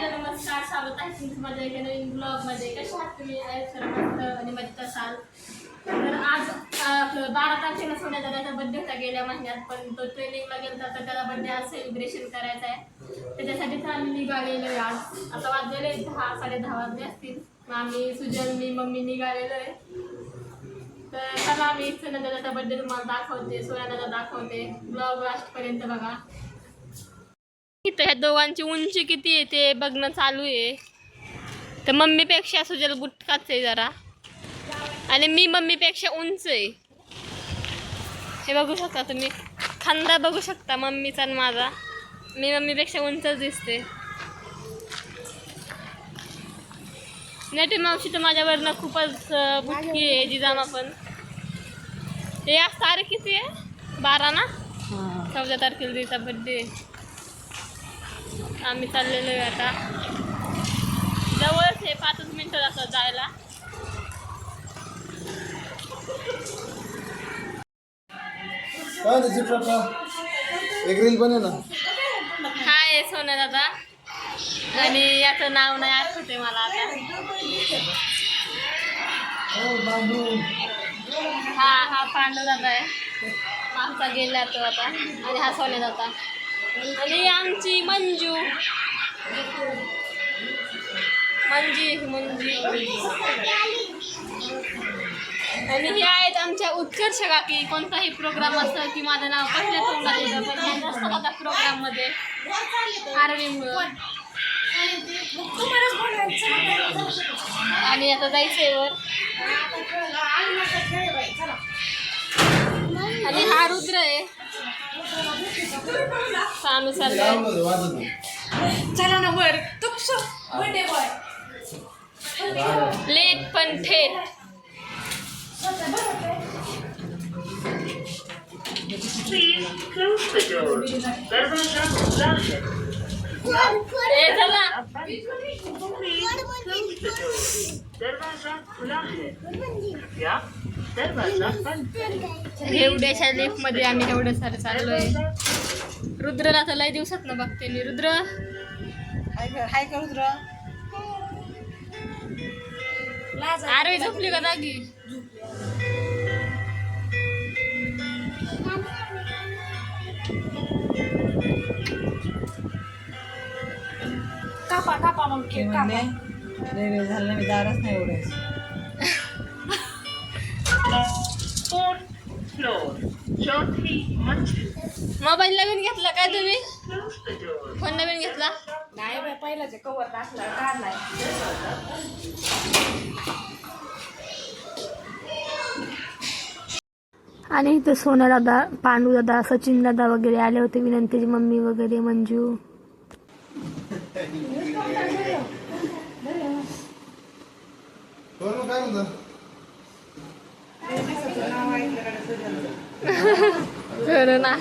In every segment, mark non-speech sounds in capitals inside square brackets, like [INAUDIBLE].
Hello नमस्कार स्वागत आहे तुमचं माझ्या एका नवीन ब्लॉगमध्ये कसे आहात तुम्ही? आयुष्य मस्त आणि मजेत असाल? तर आज आपलं बारा तारखेला सोन्या दादाचा बड्डे होता गेल्या महिन्यात पण तो ट्रेनिंगला गेला तर त्याला बड्डे आज सेलिब्रेशन करायचं आहे. त्याच्यासाठी आम्ही निघालेलो आहे आज. आता वाजलेले दहा साडे दहा वाजले असतील. मग आम्ही सुजन मी मम्मी निघालेलो आहे तर चला आम्ही सोन्या दादाचा बड्डे तुम्हाला दाखवते सोन्या दादा दाखवते. ब्लॉग लास्टपर्यंत बघा. इथं ह्या दोघांची उंची किती आहे ते बघणं चालू आहे. तर मम्मीपेक्षा सुजल गुटकाच आहे जरा. आणि मी मम्मीपेक्षा उंच आहे. हे बघू शकता तुम्ही. खांदा बघू शकता मम्मीचा आणि माझा. मी मम्मीपेक्षा उंचच दिसते. नटी मावशी तर माझ्यावरनं खूपच बुटकी आहे जिजामा पण. हे आज तारीख किती आहे? बारा ना? चौदा तारखेला तिचा बड्डे आम्ही चाललेलो आहे आता. जवळच आहे पाचच मिनिटं जातात जायला. एक रील बने ना? हाय सोन्या दादा. आणि याचं नाव नाही आठवते मला आता. हो हा हा पांडव दादा आहे. मागचा गेला तो आता. आणि हा सोन्या दादा. आणि आमची मंजू. मंजी मंजी. आणि हे आहेत आमच्या उत्कर्ष काकी. कोणताही प्रोग्राम असतो की माझं नाव पहिल्या तोंडात येतं पण हे नसतात आता प्रोग्राममध्ये आर्मीमुळं आणि आता जायचंय वर. आणि हा रुद्र आहे. सानू. चला ना वर. तुपसो बर्थडे बॉय लेट पण थेट ए चला. दरवाजा खुला है कृपया एवढ्याशा लिफ्टमध्ये आम्ही एवढं सारं चाललोय. रुद्रला तर लय दिवसात ना बघते मी. रुद्र? हाय कर रुद्र. आरवी झोपली का जागी कापा कापा मग केक कापा झालं मी दारच नाही उडायचं मोबाईल नवीन घेतला काय तुम्ही? फोन नवीन घेतला? नाही बाई पहिलाचे कवर टाकला काढलाय. आणि इथं सोना दादा पांडू दादा सचिन दादा वगैरे आले होते विनंतीची मम्मी वगैरे मंजू. काय [LAUGHS] खरं ना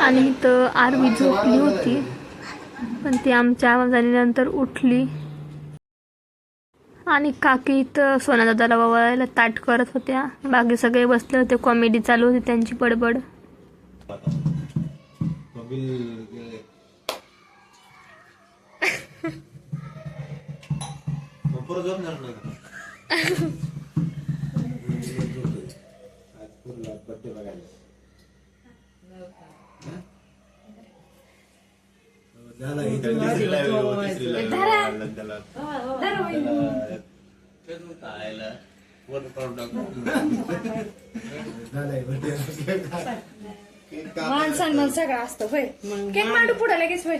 आणि इथं आरवी झोपली होती. पण ती आमच्या आवाज आल्यानंतर उठली. आणि काकी इथं सोना दादाला वळायला ताट करत होत्या. बाकी सगळे बसले होते. कॉमेडी चालू होती. त्यांची बडबड. बिल गेले. मग परत झोपणार नाही का? आज पूर्ण birthday बघायला. झाला की तिसरी live आहे, हो, कापायला. मान सन्मान सगळं असतं होय. केक मांडू पुढे लगेच होय.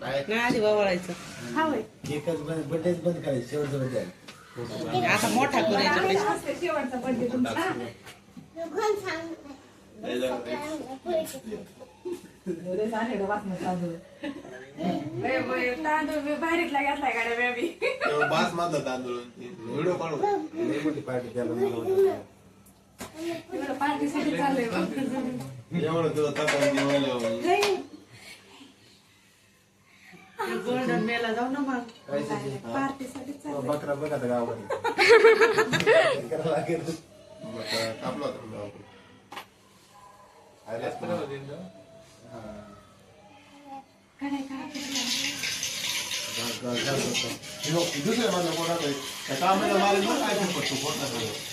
नाही. आधी वळायचं हा होय. एकच बंद बड्डेच बंद करायचं शेवटचं बड्डे आहे. आता मोठा करायचा पैसा. असते शेवटचा बर्थडे तुमचा. होय, होय. तांदूळ. बी भारीतला घेतलाय गाड्या बास मारला तांदूळ. व्हिडिओ काढू लई मोठी पार्टी त्याला मला एवढं पार्टीसाठी चाललंय बघ. एवढं तुला तपास जेवायला नाही. गोल्डन मेला जाऊ ना मग काय? पार्टीसाठी हो, बकरा बघ आता गावामध्ये करावं लागेल. मग थांबलो होतो मी गावाकडे. आलेच पण. हा. गा- गा- गा- होतं. हे बघ, दुसऱ्या माझ्या पोटात आहे. त्या तांबड्याला मारेल बघ, काय फरक पडतो पोटात.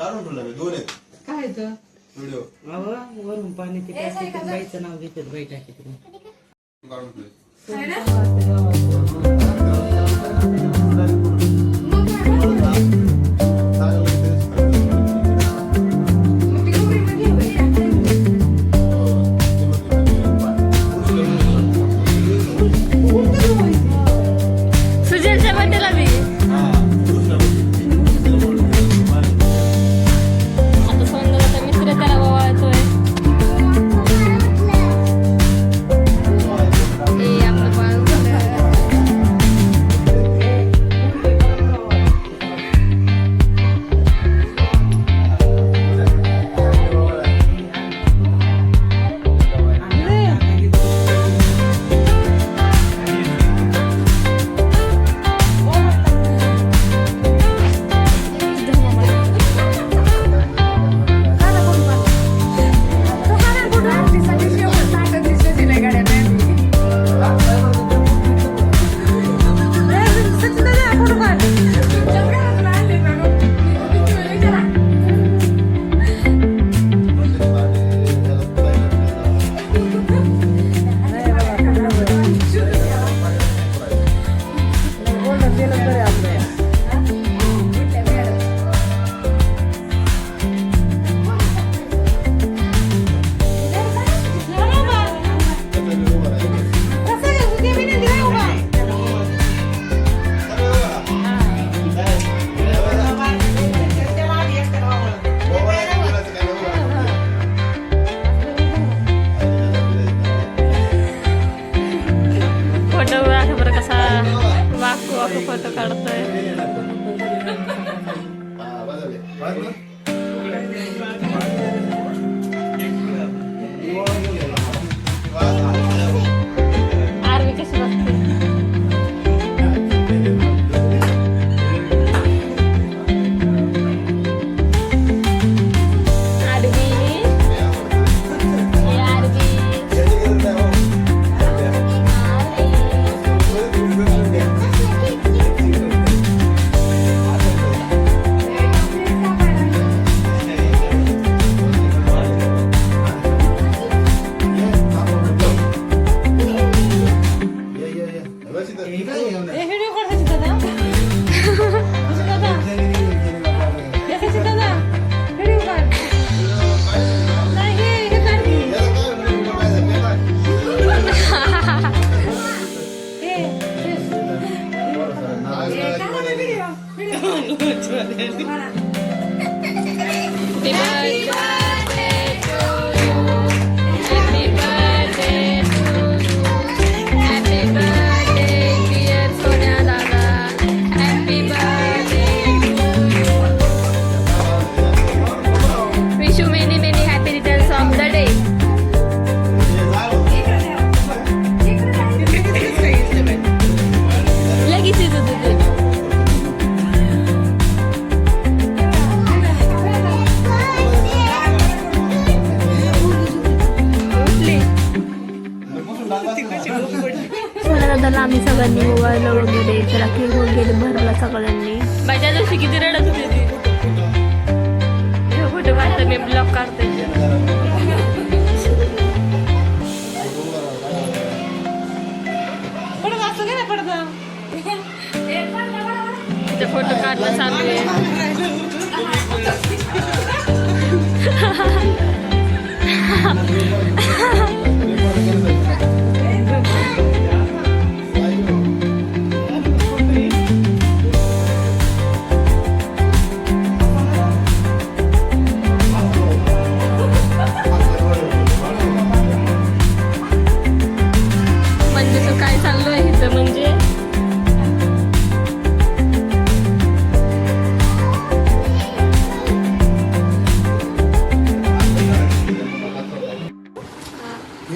काढून ठेवलं मी, दोन आहेत. काय तर व्हिडिओ अहो वरून पाणी ते टाकीत बाईचं नाव घेतात बाई टाकीत. काढून ठेवले. आरवी मोबाईल वगैरे त्याला केक वगैरे भरला सगळ्यांनी. माझ्या दिवशी किती रडत होती ती. फोटो काढते मी ब्लॉग काढते फोटो काढणं चालू आहे.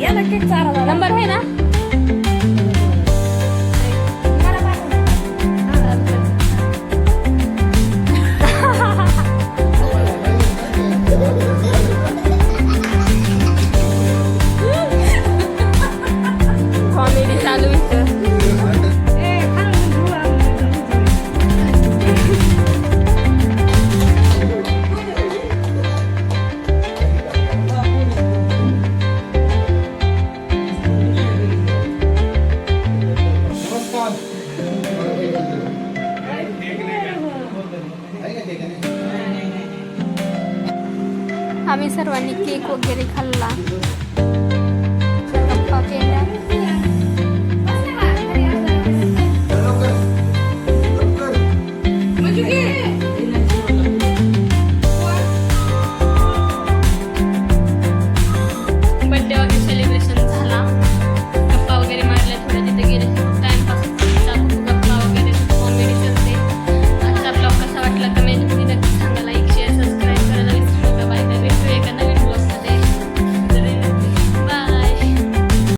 या नक्कीच चार हजार. नंबर आहे ना? आम्ही सर्वांनी केक वगैरे खाल्ला.